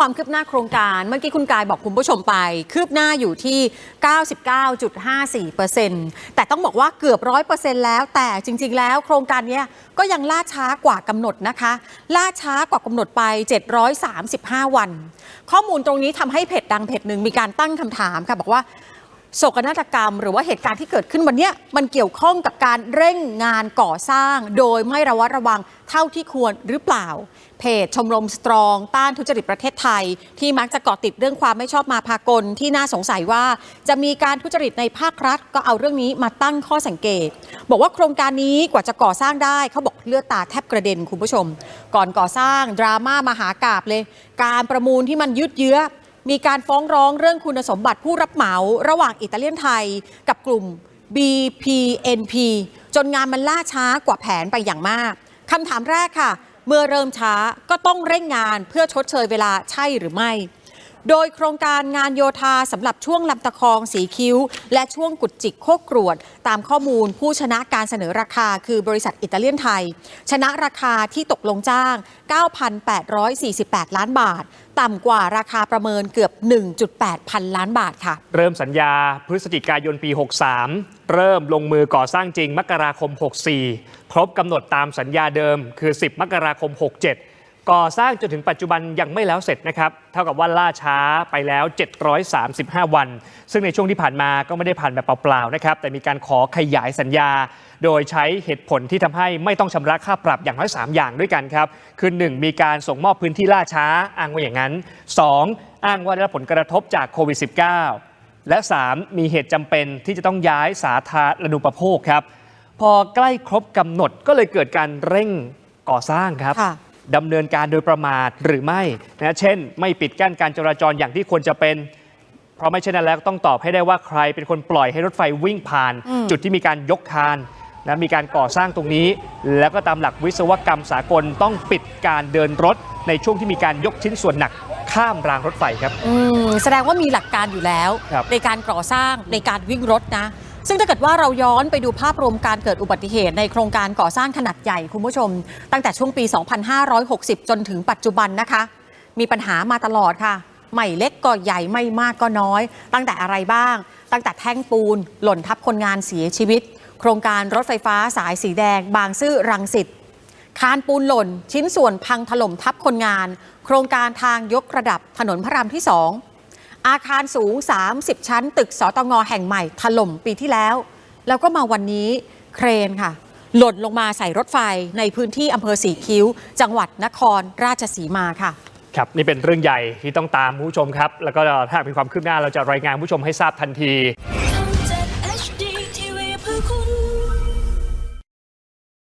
ความคืบหน้าโครงการเมื่อกี้คุณกายบอกคุณผู้ชมไป คืบหน้าอยู่ที่ 99.54%แต่ต้องบอกว่าเกือบ 100%แล้ว แต่จริง ๆ แล้ว โครงการนี้ก็ยังล่าช้ากว่ากำหนดนะคะ ล่าช้ากว่ากำหนดไป 735 วัน ข้อมูลตรงนี้ทำให้เพจดังเพจหนึ่งมีการตั้งคำถามค่ะบอกว่า โศกนาฏกรรม หรือว่าเหตุการณ์ที่เกิดขึ้นวันนี้มันเกี่ยวข้องกับการเร่งงานก่อสร้าง โดยไม่ระวัดระวังเท่าที่ควรหรือเปล่า เพจชมรมสตรอง ต้านทุจริตประเทศไทย ที่มักจะเกาะติดเรื่องความไม่ชอบมาพากลที่น่าสงสัยว่า จะมีการทุจริตในภาครัฐ ก็เอาเรื่องนี้มาตั้งข้อสังเกต บอกว่าโครงการนี้กว่าจะก่อสร้างได้เขาบอกเลือดตาแทบกระเด็นคุณผู้ชม ก่อนก่อสร้างดราม่ามหากาบเลย การประมูลที่มันยืดเยื้อ มีการฟ้องร้องเรื่องคุณสมบัติผู้รับเหมา ระหว่างอิตาเลียนไทยกับกลุ่ม BPNP จนงานมันล่าช้ากว่าแผนไปอย่างมากคำถามแรกค่ะ เมื่อเริ่มช้าก็ต้องเร่งงานเพื่อชดเชยเวลาใช่หรือไม่ โดยโครงการงานโยธาสำหรับช่วงลำตะคองสีคิ้ว และช่วงกุดจิกโคกกรวด ตามข้อมูลผู้ชนะการเสนอราคาคือบริษัทอิตาเลียนไทย ชนะราคาที่ตกลงจ้าง 9,848 ล้านบาท ต่ำกว่าราคาประเมินเกือบ 1.8 พันล้านบาทค่ะ เริ่มสัญญาพฤศจิกายนปี 63 เริ่มลงมือก่อสร้างจริงมกราคม 64 ครบกำหนดตามสัญญาเดิมคือ 10 มกราคม 67 ก่อสร้างจนถึงปัจจุบันยังไม่แล้วเสร็จนะครับ เท่ากับว่าล่าช้าไปแล้ว 735 วัน ซึ่งในช่วงที่ผ่านมาก็ไม่ได้ผ่านแบบเปล่าๆนะครับแต่มีการขอขยายสัญญา โดยใช้เหตุผลที่ทำให้ไม่ต้องชำระค่าปรับอย่างน้อย 3 อย่างด้วยกันครับ คือ 1 มีการส่งมอบพื้นที่ล่าช้าอ้างว่าอย่างนั้น 2 อ้างว่าได้รับผลกระทบจากโควิด -19 และ 3 มีเหตุจำเป็นที่จะต้องย้ายสาธารณูปโภคครับ พอใกล้ครบกำหนดก็เลยเกิดการเร่งก่อสร้างครับค่ะดำเนินการโดยประมาทหรือไม่นะเช่น ไม่ปิดกั้นการจราจรอย่างที่ควรจะเป็น เพราะไม่เช่นนั้นแล้วต้องตอบให้ได้ว่าใครเป็นคนปล่อยให้รถไฟวิ่งผ่านอืมจุดที่มีการยกคาน นะมีการก่อสร้างตรงนี้ แล้วก็ตามหลักวิศวกรรมสากลต้องปิดการเดินรถ ในช่วงที่มีการยกชิ้นส่วนหนักข้ามรางรถไฟครับอืมแสดงว่ามีหลักการอยู่แล้ว ครับ ในการก่อสร้างในการวิ่งรถนะ ซึ่งถ้าเกิดว่าเราย้อนไปดูภาพรวมการเกิดอุบัติเหตุในโครงการก่อสร้างขนาดใหญ่คุณผู้ชม ตั้งแต่ช่วงปี 2560 จนถึงปัจจุบันนะคะ มีปัญหามาตลอดค่ะ ไม่เล็กก็ใหญ่ไม่มากก็น้อย ตั้งแต่อะไรบ้าง ตั้งแต่แท่งปูน หล่นทับคนงานเสียชีวิต โครงการรถไฟฟ้าสายสีแดง บางซื่อรังสิตคานปูนหล่น ชิ้นส่วนพังถล่มทับคนงาน โครงการทางยกระดับถนนพระรามที่2องอาคารสูง 30 ชั้น ตึกสตงแห่งใหม่ถล่มปีที่แล้ว แล้วก็มาวันนี้เครนค่ะ หล่นลงมาใส่รถไฟในพื้นที่อำเภอสีคิ้ว จังหวัดนครราชสีมาค่ะครับนี่เป็นเรื่องใหญ่ที่ต้องตามผู้ชมครับ แล้วก็ถ้ามีความคืบหน้าเราจะรายงานผู้ชมให้ทราบทันที